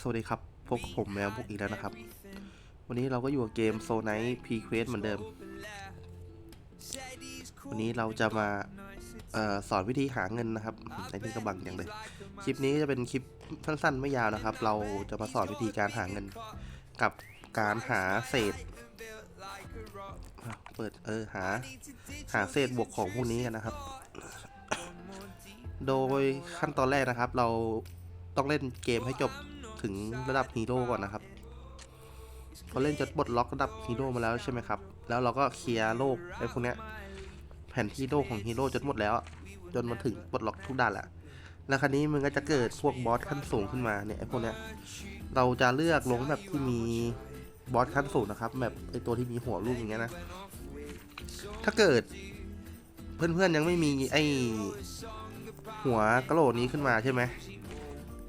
สวัสดีครับ พบกับผมแมวพวกอีกแล้วนะครับ วันนี้เราก็อยู่กับเกมโซไนท์พีเควสเหมือนเดิม วันนี้เราจะมาออสอนวิธีหาเงินนะครับในนี่ก็บังอย่างเลย คลิปนี้จะเป็นคลิปสั้นๆ ไม่ยาวนะครับ เราจะมาสอนวิธีการหาเงิน กับการหาเศษ เปิดเออหา หาเศษบวกของพวกนี้กันนะครับ โดยขั้นตอนแรกนะครับ เราต้องเล่นเกมให้จบ ถึงระดับฮีโร่ก่อนนะครับพอเล่นจนปลดล็อกระดับฮีโร่มาแล้วใช่ไหมครับ แล้วเราก็เคลียร์โลกไอ้พวกเนี้ยแผ่นที่โลกของฮีโร่จนหมดแล้ว จนมาถึงปลดล็อกทุกด่านแหละแล้วคราวนี้มันก็จะเกิดพวกบอสขั้นสูงขึ้นมาเนี่ยไอ้พวกเนี้ยเราจะเลือกลงแบบที่มีบอสขั้นสูงนะครับแบบไอ้ตัวที่มีหัวลูกอย่างเงี้ยนะ ถ้าเกิดเพื่อนๆยังไม่มีไอ้หัวกะโหลกนี้ขึ้นมาใช่ไหม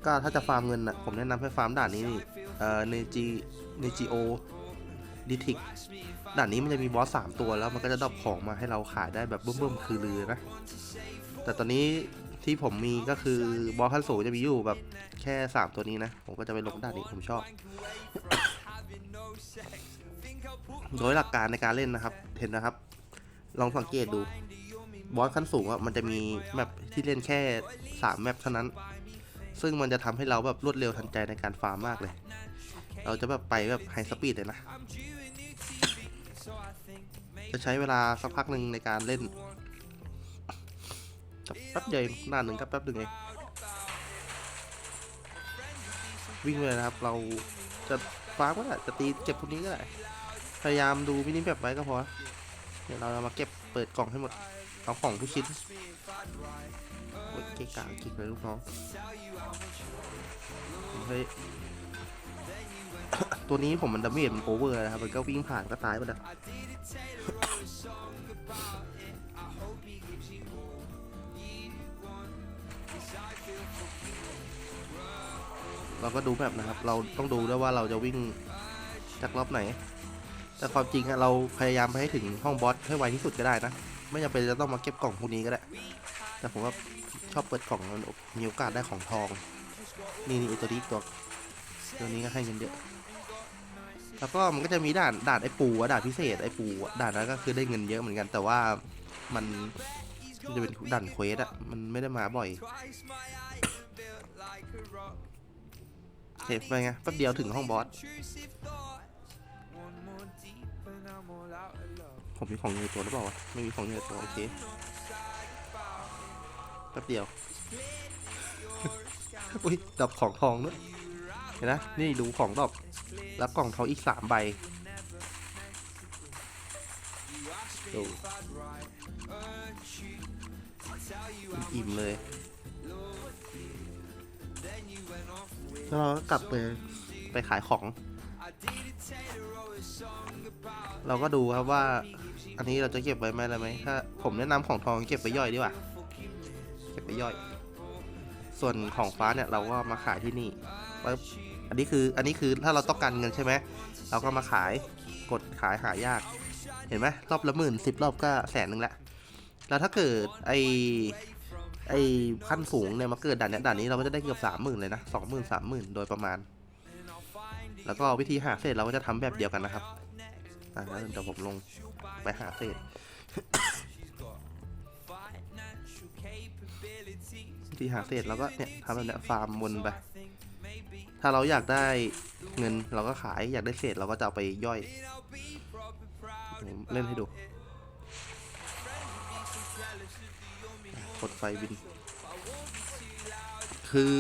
ก็ถ้าจะฟาร์มเงินอะผมแนะนำให้ฟาร์มด่านนี้นี่เอ่อเนจีเนจีโอดิทิกด่านนี้มันจะมีบอสสามตัวแล้วมันก็จะดรอปของมาให้เราขายได้แบบเบิ่มๆคือลือนะ แต่ตอนนี้ที่ผมมีก็คือบอสขั้นสูงจะมีอยู่แบบแค่สามตัวนี้นะ ผมก็จะไปลงด่านนี้ผมชอบ โดยหลักการในการเล่นนะครับ เห็นนะครับ ลองสังเกตดูบอสขั้นสูงอะมันจะมีแมปที่เล่นแค่สามแมปเท่านั้น ซึ่งมันจะทำให้เราแบบรวดเร็วทันใจในการฟาร์มมากเลย เราจะแบบไปแบบไฮสปีดเลยนะ จะใช้เวลาสักพักหนึ่งในการเล่นแต่แป๊บเดียวหน้าหนึ่งก็แป๊บหนึ่งเอง วิ่งเลยนะครับ เราจะฟาร์มก็ได้ จะตีเก็บพวกนี้ก็ได้ พยายามดูมินิแบบไว้ก็พอ เดี๋ยวเราจะมาเก็บเปิดกล่องให้หมด เอาของทุกชิ้น เกะกะกิกเลยลูกน้องเฮ้ยตัวนี้ผมมันดาเมจมันโอเวอร์นะครับ มันก็วิ่งผ่านก็ตายไปแล้วเราก็ดูแบบนะครับ เราต้องดูด้วยว่าเราจะวิ่งจากรอบไหน แต่ความจริงเราพยายามไปให้ถึงห้องบอสให้ไวที่สุดก็ได้นะ ไม่จำเป็นจะต้องมาเก็บกล่องพวกนี้ก็ได้ แต่ผมว่าชอบเปิดกล่องมันมีโอกาสได้ของทอง นี่นี่อ้ตัวนี้ตัวตัวนี้ก็ให้เงินเยอะ แล้วก็มันก็จะมีด่านด่านไอ้ปูอะด่านพิเศษไอ้ปูอะด่านนั้นก็คือได้เงินเยอะเหมือนกัน แต่ว่ามันมันจะเป็นด่านเควสอะมันไม่ได้มาบ่อยเห็นไปไงแป๊บเดียวถึงห้องบอส ผมมีของอยู่ในตัวหรือเปล่าวะ ไม่มีของอยู่ในตัวโอเค แป๊บเดียว อุ้ยดอกของทองด้วยเห็นนะนี่ดูของดอก แล้วกล่องทองอีกสามใบดูอิ่มเลยแล้วเราก็กลับไปไปขายของ เราก็ดูครับว่า อันนี้เราจะเก็บไว้ไหมอะไรไหมถ้าผมแนะนำของทองเก็บไปย่อยดีกว่าเก็บไปย่อย ส่วนของฟ้าเนี่ยเราก็มาขายที่นี่ปึ๊บอันนี้คืออันนี้คือถ้าเราต้องการเงินใช่ไหมเราก็มาขายกดขายหายาก เห็นไหมรอบละหมื่นสิบรอบก็แสนหนึ่งละแล้วถ้าเกิดไอไอขั้นสูงเนี่ยมาเกิดด่านเนี้ยด่านนี้เราก็จะได้เกือบสามหมื่นเลยนะสองหมื่นสามหมื่นโดยประมาณ แล้วก็วิธีหาเศษเราก็จะทำแบบเดียวกันนะครับอะแล้วเดี๋ยวผมลงไปหาเศษ วิธีหาเศษเราก็เนี่ยทำแบบเนี้ยฟาร์มวนไป ถ้าเราอยากได้เงินเราก็ขายอยากได้เศษเราก็จะเอาไปย่อยผมเล่นให้ดูกดไฟบิน คือ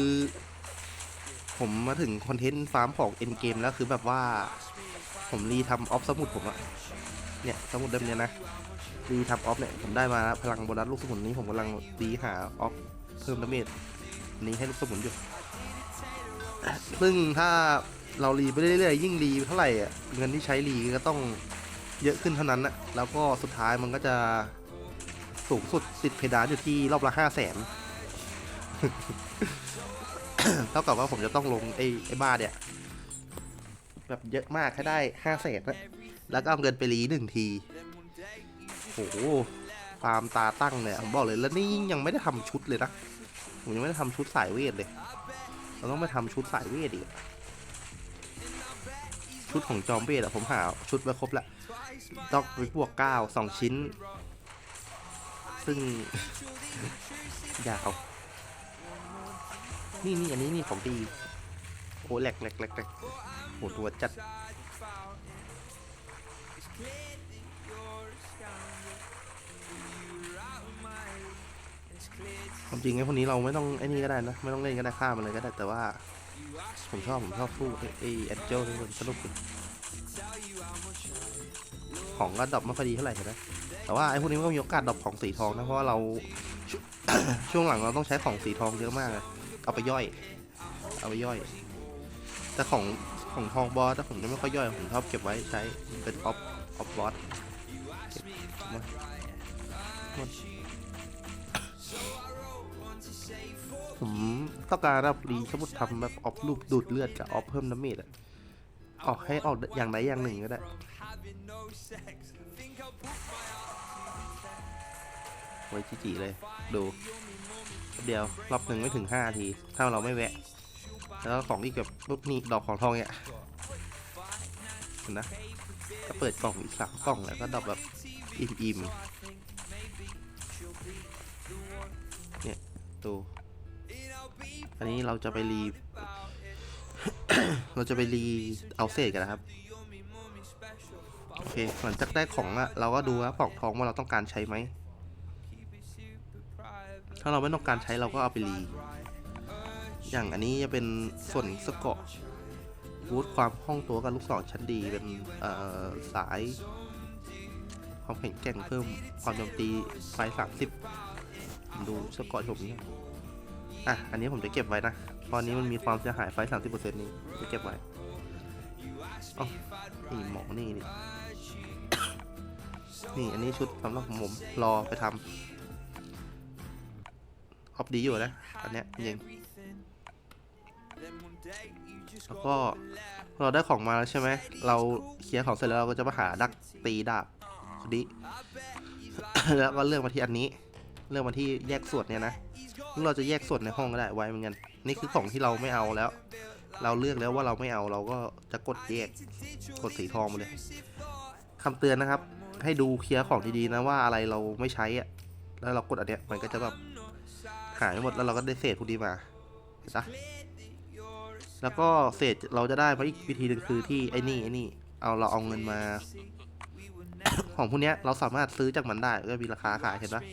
ผมมาถึงคอนเทนต์ฟาร์มของเอ็นเกมแล้วคือแบบว่าผมรีทำออฟสมุดผมอะเนี่ยสมุดเล่มเนี้ยนะรีทำออฟเนี่ยผมได้มาพลังโบนัสลูกสมุนนี้ผมกำลังรีหาออฟ เพิ่มดาเมจนี้ให้ลูกสมุนอยู่ ซึ่งถ้าเรารีไปเรื่อยๆยิ่งรีเท่าไหร่อะเงินที่ใช้รีก็ต้องเยอะขึ้นเท่านั้นนะแล้วก็สุดท้ายมันก็จะสูงสุดติดเพดานอยู่ที่รอบละห้าแสนเท่ากับว่าผมจะต้องลงไอ้ไอ้บ้าเนี่ย แบบเยอะมากให้ได้ห้าแสนนะแล้วก็เอาเงินไปรีหนึ่งทีโอ้โห ฟาร์มตาตั้งเนี่ยผมบอกเลยแล้วนี่ยังไม่ได้ทำชุดเลยนะผมยังไม่ได้ทำชุดสายเวทเลย เราต้องไปทำชุดสายเวทอีกชุดของจอมเบสอะผมหาชุดไว้ครบละต้องไปบวกเก้าสองชิ้น ซึ่งยาวนี่นี่อันนี้นี่ของดี โอ้แหลกแหลกแหลกแหลกโหตัวจัด ความจริงไอ้พวกนี้เราไม่ต้องไอ้นี่ก็ได้นะ ไม่ต้องเล่นก็ได้ฆ่ามันเลยก็ได้แต่ว่า ผมชอบผมชอบสู้ไอ้ไอ้แอนเจลนี่มันสนุกดีของก็ดรอปไม่ค่อยดีเท่าไหร่เห็นไหมแต่ว่าไอ้พวกนี้มันก็มีโอกาสดรอปของสีทองนะเพราะว่าเราช่วงหลังเราต้องใช้ของสีทองเยอะมากเอาไปย่อย เอาไปย่อย แต่ของของทองบอสถ้าผมจะไม่ค่อยย่อยผมชอบเก็บไว้ใช้เป็นออฟออฟบอสเก็บมด ผมต้องการรับรีสมมติทำแบบออฟรูปดูดเลือดกับออฟเพิ่มน้ำเมจอะออกให้ออกอย่างใดอย่างหนึ่งก็ได้ไว้จีๆเลย ดู เดียวรอบหนึ่งไม่ถึงห้าที ถ้าเราไม่แวะ แล้วก็ของที่เก็บปุ๊บนี่ดอกของทองเนี่ยเห็นนะก็เปิดกล่องอีกสามกล่องแล้วก็ดอกแบบอิ่มๆเนี่ยดู อันนี้เราจะไปรี เราจะไปรีเอาเศษกันนะครับ โอเค หลังจากได้ของอะเราก็ดูว่าปลอกทองว่าเราต้องการใช้ไหม ถ้าเราไม่ต้องการใช้เราก็เอาไปรี อย่างอันนี้จะเป็นส่วนสกอตวูดความคล่องตัวกับลูกศรชั้นดีเป็นสายความแข็งแกร่งเพิ่มความโจมตีไฟสามสิบดูสกอตผมนี่ อะ อันนี้ผมจะเก็บไว้นะ ตอนนี้มันมีความเสียหายไฟสามสิบเปอร์เซ็นต์นี้จะเก็บไว้อ๋อนี่หมอนี่นี่นี่อันนี้ชุดสำหรับผมรอไปทำออฟดีอยู่นะอันเนี้ยจริงแล้วก็เราได้ของมาแล้วใช่ไหม เราเคลียร์ของเสร็จแล้วเราก็จะมาหาดักตีดาบคนนี้แล้วก็เลือกมาที่อันนี้ เลือกมาที่แยกส่วนเนี่ยนะเราจะแยกส่วนในห้องก็ได้ไว้เหมือนกัน นี่คือของที่เราไม่เอาแล้ว เราเลือกแล้วว่าเราไม่เอาเราก็จะกดแยกกดสีทองมาเลยคำเตือนนะครับ ให้ดูเคลียร์ของดีๆนะว่าอะไรเราไม่ใช้อะแล้วเรากดอันเนี้ยมันก็จะแบบหายหมดแล้วเราก็ได้เศษพวกนี้มาเห็นปะแล้วก็เศษเราจะได้มาอีกวิธีหนึ่งคือที่ไอ้นี่ไอ้นี่เอาเราเอาเงินมาของพวกเนี้ยเราสามารถซื้อจากมันได้ก็มีราคาขายเห็นปะ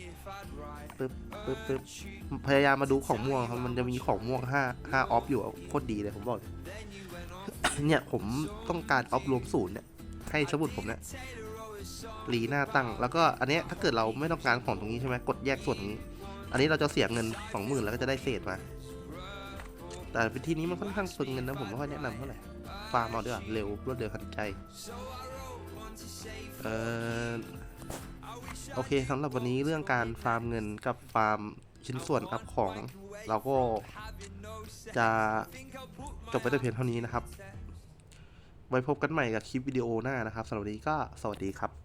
ปึ๊บปึ๊บปึ๊บพยายามมาดูของม่วงครับมันจะมีของม่วงห้าห้าออฟอยู่โคตรดีเลยผมบอกเนี่ยผมต้องการออฟรวมศูนย์เนี่ยให้สมุดผมเนี่ยรีหน้าตั้ง แล้วก็อันนี้ถ้าเกิดเราไม่ต้องการของตรงนี้ใช่ไหมกดแยกส่วนตรงนี้ อันนี้เราจะเสียเงินสองหมื่นแล้วก็จะได้เศษมา แต่วิธีนี้มันค่อนข้างเปลืองเงินนะผมไม่ค่อยแนะนำเท่าไหร่ฟาร์มเอาดีกว่าเร็วรวดเร็วทันใจ เออ โอเคสำหรับวันนี้เรื่องการฟาร์มเงินกับฟาร์มชิ้นส่วนอัพของเราก็จะจบไปแต่เพียงเท่านี้นะครับ ไว้พบกันใหม่กับคลิปวิดีโอหน้านะครับสำหรับวันนี้ก็สวัสดีครับ